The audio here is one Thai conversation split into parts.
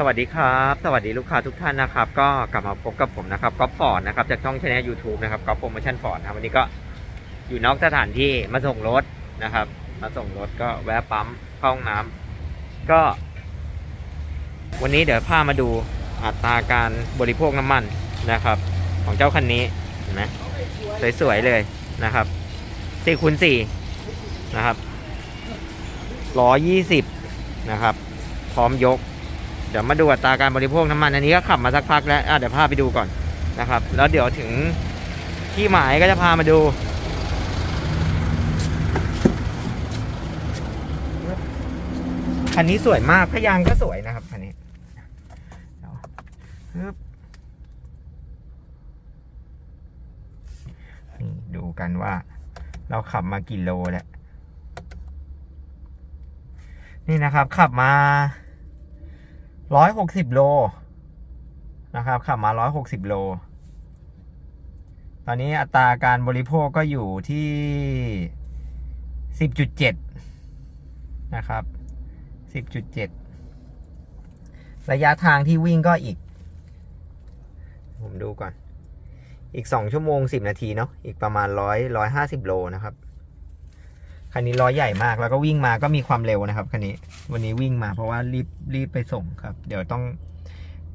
สวัสดีครับ สวัสดีลูกค้าทุกท่านนะครับ ก็กลับมาพบกับผมนะครับก๊อฟฟอร์ดนะครับจากช่องช anel YouTube นะครับก๊อฟโปรโมชั่นฟอร์ดนะวันนี้ก็อยู่นอกสถานที่มาส่งรถนะครับ มาส่งรถก็แวะปั๊มเข้าห้องน้ำก็ วันนี้เดี๋ยวพามาดูอัตราการบริโภคน้ำมันนะครับ ของเจ้าคันนี้เห็นไหมสวยๆเลยนะครับสี่คูณสี่นะครับร้อยี่สิบนะครับ พร้อมยก เดี๋ยวมาดูอัตราการบริโภคน้ำมันอันนี้ก็ขับมาสักพักแล้วเดี๋ยวพาไปดูก่อนนะครับ แล้วเดี๋ยวถึงที่หมายก็จะพามาดูคันนี้สวยมากพยางก็สวยนะครับคันนี้นี่ดูกันว่า เราขับมากี่โลแล้ว นี่นะครับ ขับมา ร้อยหกสิบโลนะครับขับมาร้อยหกสิบโล ตอนนี้อัตราการบริโภคก็อยู่ที่สิบจุดเจ็ดนะครับสิบจุดเจ็ดระยะทางที่วิ่งก็อีก ผมดูก่อน อีกสองชั่วโมงสิบนาทีเนาะอีกประมาณร้อยร้อยห้าสิบโลนะครับ คันนี้ล้อใหญ่มากแล้วก็วิ่งมาก็มีความเร็วนะครับคันนี้ วันนี้วิ่งมาเพราะว่ารีบรีบไปส่งครับ เดี๋ยวต้อง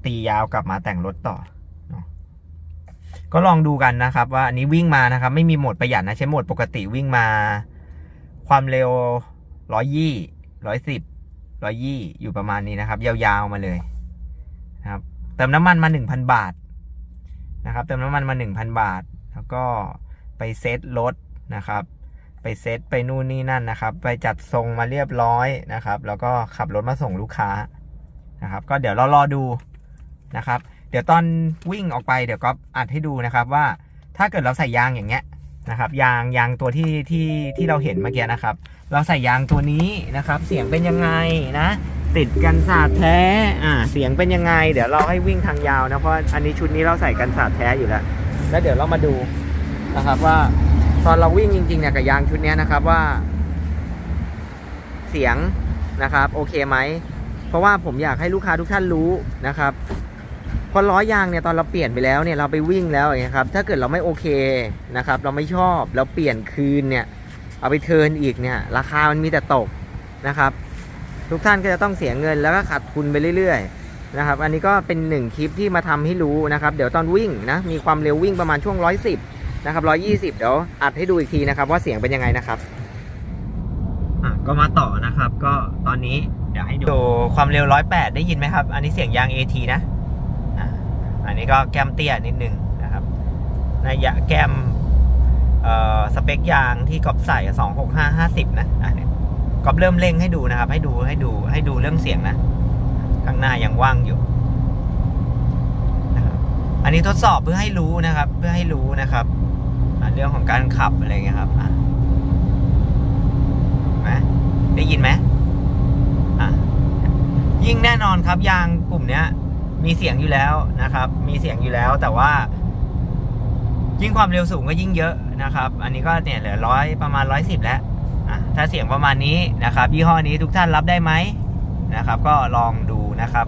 ตียาวกลับมาแต่งรถต่อ ก็ลองดูกันนะครับ ว่าอันนี้วิ่งมานะครับ ไม่มีโหมดประหยัดนะใช้โหมดปกติวิ่งมา ความเร็วร้อยยี่ร้อยสิบร้อยยี่อยู่ประมาณนี้นะครับ ยาวๆมาเลยนะครับ เติมน้ำมันมาหนึ่งพันบาทนะครับ เติมน้ำมันมาหนึ่งพันบาท แล้วก็ไปเซตรถนะครับ ไปเซตไปนู่นนี่นั่นนะครับ ไปจัดทรงมาเรียบร้อยนะครับ แล้วก็ขับรถมาส่งลูกค้านะครับ ก็เดี๋ยวเรารอดูนะครับ เดี๋ยวตอนวิ่งออกไปเดี๋ยวก็อัดให้ดูนะครับว่าถ้าเกิดเราใส่ยางอย่างเงี้ยนะครับ ยางยางตัวที่ที่ที่เราเห็นเมื่อกี้นะครับ เราใส่ยางตัวนี้นะครับ เสียงเป็นยังไงนะ ติดกันสาดแท้อ่าเสียงเป็นยังไง เดี๋ยวเราให้วิ่งทางยาวนะเพราะอันนี้ชุดนี้เราใส่กันสาดแท้อยู่แล้วแล้วเดี๋ยวเรามาดูนะครับว่า ตอนเราวิ่งจริงๆเนี่ยกับยางชุดนี้นะครับว่า เสียงนะครับ โอเคไหม เพราะว่าผมอยากให้ลูกค้าทุกท่านรู้นะครับพราะล้อยางเนี่ยตอนเราเปลี่ยนไปแล้วเนี่ยเราไปวิ่งแล้วอย่างเงี้ยครับถ้าเกิดเราไม่โอเคนะครับ เราไม่ชอบเราเปลี่ยนคืนเนี่ย เอาไปเทินอีกเนี่ย ราคามันมีแต่ตกนะครับ ทุกท่านก็จะต้องเสียเงินแล้วก็ขาดทุนไปเรื่อยๆนะครับ อันนี้ก็เป็นหนึ่งคลิปที่มาทำให้รู้นะครับ เดี๋ยวตอนวิ่งนะมีความเร็ววิ่งประมาณช่วงร้อยสิบ นะครับ120เดี๋ยวอัดให้ดูอีกทีนะครับ ว่าเสียงเป็นยังไงนะครับอะก็มาต่อนะครับ ก็ตอนนี้เดี๋ยวให้ดูความเร็ว108ได้ยินไหมครับ อันนี้เสียงยาง AT นะอะอันนี้ก็แก้มเตี้ยนิดนึงนะครับในยะแก้มเอ่อสเปคยางที่กอบใส่26550นะอะเนี่ยกอบเริ่มเร่งให้ดูนะครับ ให้ดูให้ดูให้ดูเรื่องเสียงนะ ข้างหน้ายังว่างอยู่อันนี้ทดสอบเพื่อให้รู้นะครับ เพื่อให้รู้นะครับอะ เรื่องของการขับอะไรเงี้ยครับอะไหมได้ยินไหมอะยิ่งแน่นอนครับยางกลุ่มเนี้ย มีเสียงอยู่แล้วนะครับ มีเสียงอยู่แล้วแต่ว่า ยิ่งความเร็วสูงก็ยิ่งเยอะนะครับ อันนี้ก็เนี่ยเหลือร้อยประมาณร้อยสิบแล้วอะถ้าเสียงประมาณนี้นะครับ ยี่ห้อนี้ทุกท่านรับได้ไหมนะครับ ก็ลองดูนะครับ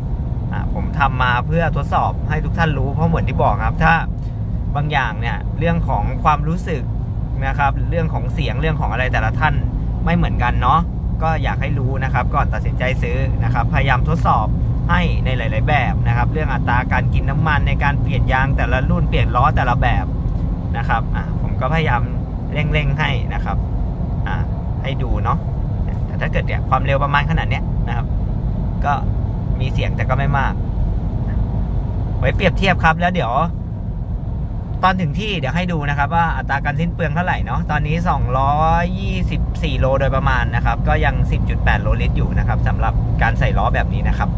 อะผมทำมาเพื่อทดสอบให้ทุกท่านรู้เพราะเหมือนที่บอกครับ ถ้า บางอย่างเนี่ยเรื่องของความรู้สึกนะครับ เรื่องของเสียงเรื่องของอะไรแต่ละท่านไม่เหมือนกันเนาะก็อยากให้รู้นะครับ ก่อนตัดสินใจซื้อนะครับ พยายามทดสอบให้ในหลาย ๆ แบบนะครับ เรื่องอัตราการกินน้ำมันในการเปลี่ยนยางแต่ละรุ่นเปลี่ยนล้อแต่ละแบบนะครับอะผมก็พยายามเร่ง ๆ ให้นะครับอะให้ดูเนาะแต่ถ้าเกิดเนี่ยความเร็วประมาณขนาดเนี้ยนะครับ ก็มีเสียงแต่ก็ไม่มาก ไว้เปรียบเทียบครับแล้วเดี๋ยว ตอนถึงที่เดี๋ยวให้ดูนะครับว่าอัตราการสิ้นเปลืองเท่าไหร่เนาะตอนนี้ 224 โลโดยประมาณนะครับ ก็ยัง 10.8 โลลิตรอยู่นะครับสำหรับการใส่ล้อแบบนี้นะครับ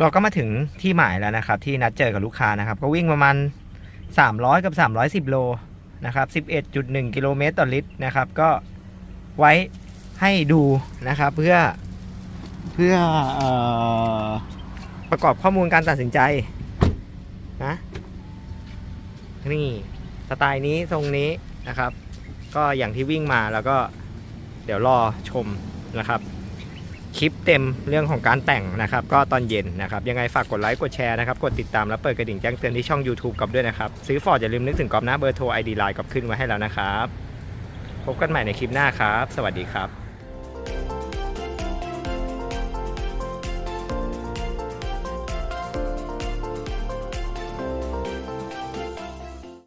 เราก็มาถึงที่หมายแล้วนะครับ ที่นัดเจอกับลูกค้านะครับ ก็วิ่งประมาณ 300 กับ 310 โลนะครับ 11.1 กิโลเมตรต่อลิตรนะครับ ก็ไว้ให้ดูนะครับเพื่อเพื่ออประกอบข้อมูลการตัดสินใจนะ นี่สไตล์นี้ทรงนี้นะครับ ก็อย่างที่วิ่งมาแล้วก็เดี๋ยวรอชมนะครับ คลิปเต็มเรื่องของการแต่งนะครับ ก็ตอนเย็นนะครับ ยังไงฝากกดไลค์กดแชร์นะครับ กดติดตามและเปิดกระดิ่งแจ้งเตือนที่ช่อง YouTube กับด้วยนะครับ ซื้อฟอร์ดอย่าลืมนึกถึงกอบนะเบอร์โทร ID ไลน์กับขึ้นไว้ให้แล้วนะครับ พบกันใหม่ในคลิปหน้าครับ สวัสดีครับ